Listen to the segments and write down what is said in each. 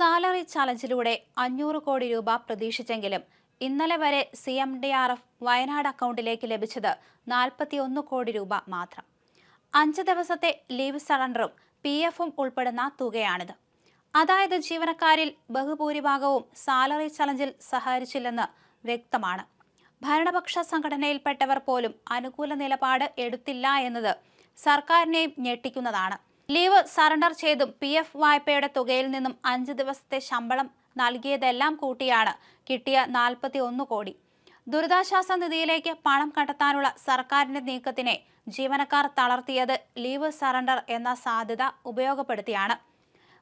Salary ചലഞ്ചിലൂടെ അഞ്ഞൂറ് കോടി രൂപ പ്രതീക്ഷിച്ചെങ്കിലും ഇന്നലെ വരെ C M D R F Wayanad അക്കൗണ്ടിലേക്ക് ലഭിച്ചത് നാൽപ്പത്തിയൊന്ന് കോടി രൂപ മാത്രം. അഞ്ച് ദിവസത്തെ ലീവ് സറണ്ടറും പി എഫും ഉൾപ്പെടുന്ന തുകയാണിത്. അതായത് ജീവനക്കാരിൽ ബഹുഭൂരിഭാഗവും സാലറി ചലഞ്ചിൽ സഹകരിച്ചില്ലെന്ന് വ്യക്തമാണ്. ഭരണപക്ഷ സംഘടനയിൽപ്പെട്ടവർ പോലും അനുകൂല നിലപാട് എടുത്തില്ല എന്നത് സർക്കാരിനെയും ഞെട്ടിക്കുന്നതാണ്. ലീവ് സറണ്ടർ ചെയ്തും പി എഫ് വായ്പയുടെ തുകയിൽ നിന്നും അഞ്ച് ദിവസത്തെ ശമ്പളം നൽകിയതെല്ലാം കൂട്ടിയാണ്. കിട്ടിയ നാൽപ്പത്തി ഒന്ന് കോടി. ദുരിതാശ്വാസ നിധിയിലേക്ക് പണം കണ്ടെത്താനുള്ള സർക്കാരിന്റെ നീക്കത്തിനെ ജീവനക്കാർ തളർത്തിയത് ലീവ് സറണ്ടർ എന്ന സാധ്യത ഉപയോഗപ്പെടുത്തിയാണ്.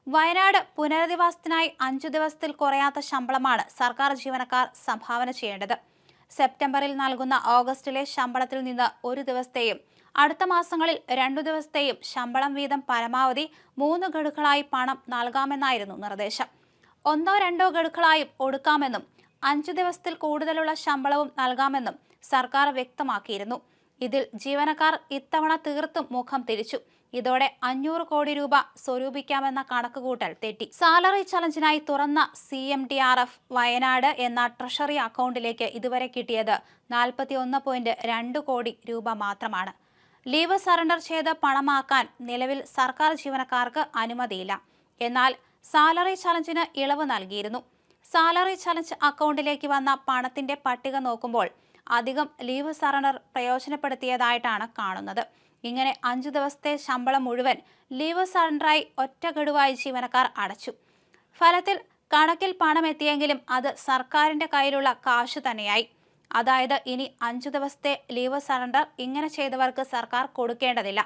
വയനാട് പുനരധിവാസത്തിനായി അഞ്ചു ദിവസത്തിൽ കുറയാത്ത ശമ്പളമാണ് സർക്കാർ ജീവനക്കാർ സംഭാവന ചെയ്യേണ്ടത്. സെപ്റ്റംബറിൽ നൽകുന്ന ഓഗസ്റ്റിലെ ശമ്പളത്തിൽ നിന്ന് ഒരു ദിവസത്തെയും അടുത്ത മാസങ്ങളിൽ രണ്ടു ദിവസത്തെയും ശമ്പളം വീതം പരമാവധി മൂന്ന് ഗഡുക്കളായി പണം നൽകാമെന്നായിരുന്നു നിർദ്ദേശം. ഒന്നോ രണ്ടോ ഗഡുക്കളായും ഒടുക്കാമെന്നും അഞ്ചു ദിവസത്തിൽ കൂടുതലുള്ള ശമ്പളവും നൽകാമെന്നും സർക്കാർ വ്യക്തമാക്കിയിരുന്നു. ഇതിൽ ജീവനക്കാർ ഇത്തവണ തീർത്തും മുഖം തിരിച്ചു. ഇതോടെ അഞ്ഞൂറ് കോടി രൂപ സ്വരൂപിക്കാമെന്ന കണക്കുകൂട്ടൽ തെറ്റി. സാലറി ചലഞ്ചിനായി തുറന്ന C M D R F Wayanad എന്ന ട്രഷറി അക്കൗണ്ടിലേക്ക് ഇതുവരെ കിട്ടിയത് നാൽപ്പത്തി ഒന്ന് പോയിന്റ് രണ്ട് കോടി രൂപ മാത്രമാണ്. ലീവ് സറണ്ടർ ചെയ്ത് പണമാക്കാൻ നിലവിൽ സർക്കാർ ജീവനക്കാർക്ക് അനുമതിയില്ല. എന്നാൽ സാലറി ചലഞ്ചിന് ഇളവ് നൽകിയിരുന്നു. സാലറി ചലഞ്ച് അക്കൗണ്ടിലേക്ക് വന്ന പണത്തിന്റെ പട്ടിക നോക്കുമ്പോൾ അധികം ലീവ് സറണ്ടർ പ്രയോജനപ്പെടുത്തിയതായിട്ടാണ് കാണുന്നത്. ഇങ്ങനെ അഞ്ചു ദിവസത്തെ ശമ്പളം മുഴുവൻ ലീവ് സറണ്ടറായി ഒറ്റ ഗഡുവായി ജീവനക്കാർ അടച്ചു. ഫലത്തിൽ കണക്കിൽ പണം എത്തിയെങ്കിലും അത് സർക്കാരിന്റെ കയ്യിലുള്ള കാശ് തന്നെയായി. അതായത് ഇനി അഞ്ചു ദിവസത്തെ ലീവ് സറണ്ടർ ഇങ്ങനെ ചെയ്തവർക്ക് സർക്കാർ കൊടുക്കേണ്ടതില്ല.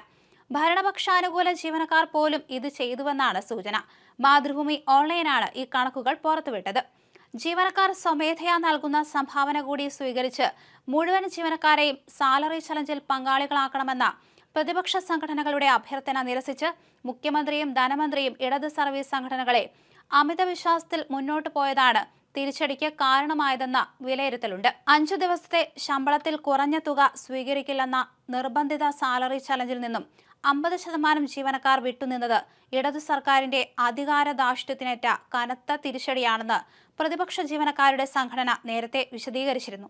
ഭരണപക്ഷാനുകൂല ജീവനക്കാർ പോലും ഇത് ചെയ്തുവെന്നാണ് സൂചന. മാതൃഭൂമി ഓൺലൈനാണ് ഈ കണക്കുകൾ പുറത്തുവിട്ടത്. ജീവനക്കാർ സ്വമേധയാ നൽകുന്ന സംഭാവന കൂടി സ്വീകരിച്ച് മുഴുവൻ ജീവനക്കാരെയും സാലറി ചലഞ്ചിൽ പങ്കാളികളാക്കണമെന്ന പ്രതിപക്ഷ സംഘടനകളുടെ അഭ്യർത്ഥന നിരസിച്ച് മുഖ്യമന്ത്രിയും ധനമന്ത്രിയും ഇടത് സർവീസ് സംഘടനകളെ അമിത വിശ്വാസത്തിൽ മുന്നോട്ട് പോയതാണ് തിരിച്ചടിക്ക് കാരണമായതെന്ന വിലയിരുത്തലുണ്ട്. അഞ്ചു ദിവസത്തെ ശമ്പളത്തിൽ കുറഞ്ഞ തുക സ്വീകരിക്കില്ലെന്ന നിർബന്ധിത സാലറി ചലഞ്ചിൽ നിന്നും അമ്പത് ശതമാനം ജീവനക്കാർ വിട്ടുനിന്നത്. ഇടതു സർക്കാരിന്റെ അധികാര ധാർഷ്ട്യത്തിനേറ്റ കനത്ത തിരിച്ചടിയാണെന്ന് പ്രതിപക്ഷ ജീവനക്കാരുടെ സംഘടന നേരത്തെ വിശദീകരിച്ചിരുന്നു.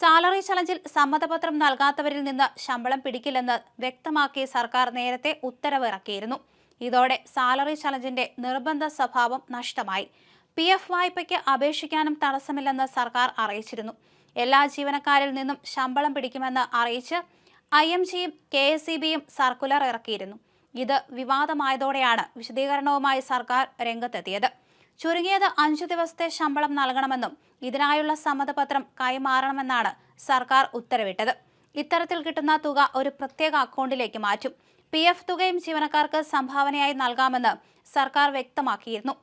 സാലറി ചലഞ്ചിൽ സമ്മതപത്രം നൽകാത്തവരിൽ നിന്ന് ശമ്പളം പിടിക്കില്ലെന്ന് വ്യക്തമാക്കി സർക്കാർ നേരത്തെ ഉത്തരവിറക്കിയിരുന്നു. ഇതോടെ സാലറി ചലഞ്ചിന്റെ നിർബന്ധ സ്വഭാവം നഷ്ടമായി. പി എഫ് വായ്പയ്ക്ക് അപേക്ഷിക്കാനും തടസ്സമില്ലെന്ന് സർക്കാർ അറിയിച്ചിരുന്നു. എല്ലാ ജീവനക്കാരിൽ നിന്നും ശമ്പളം പിടിക്കുമെന്ന് അറിയിച്ച് ഐ എം ജിയും കെ എസ് ഇ ബിയും സർക്കുലർ ഇറക്കിയിരുന്നു. ഇത് വിവാദമായതോടെയാണ് വിശദീകരണവുമായി സർക്കാർ രംഗത്തെത്തിയത്. ചുരുങ്ങിയത് അഞ്ചു ദിവസത്തെ ശമ്പളം നൽകണമെന്നും ഇതിനായുള്ള സമ്മതപത്രം കൈമാറണമെന്നാണ് സർക്കാർ ഉത്തരവിട്ടത്. ഇത്തരത്തിൽ കിട്ടുന്ന തുക ഒരു പ്രത്യേക അക്കൗണ്ടിലേക്ക് മാറ്റും. പി എഫ് തുകയും ജീവനക്കാർക്ക് സംഭാവനയായി നൽകാമെന്ന് സർക്കാർ വ്യക്തമാക്കിയിരുന്നു.